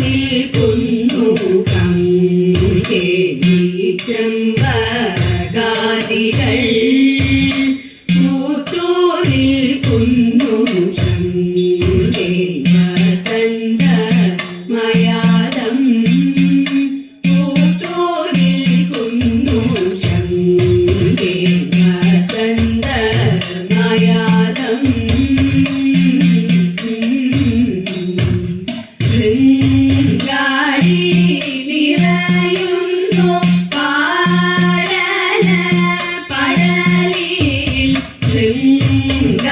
നിൽക്കുന്നു കങ്കേ ചെമ്പകാതികൾ പൂത്തു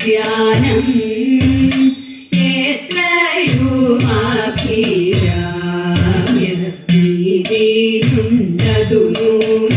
ധ്യാനം എത്രയുമാഭിരാമ്യതീരുണ്ടതു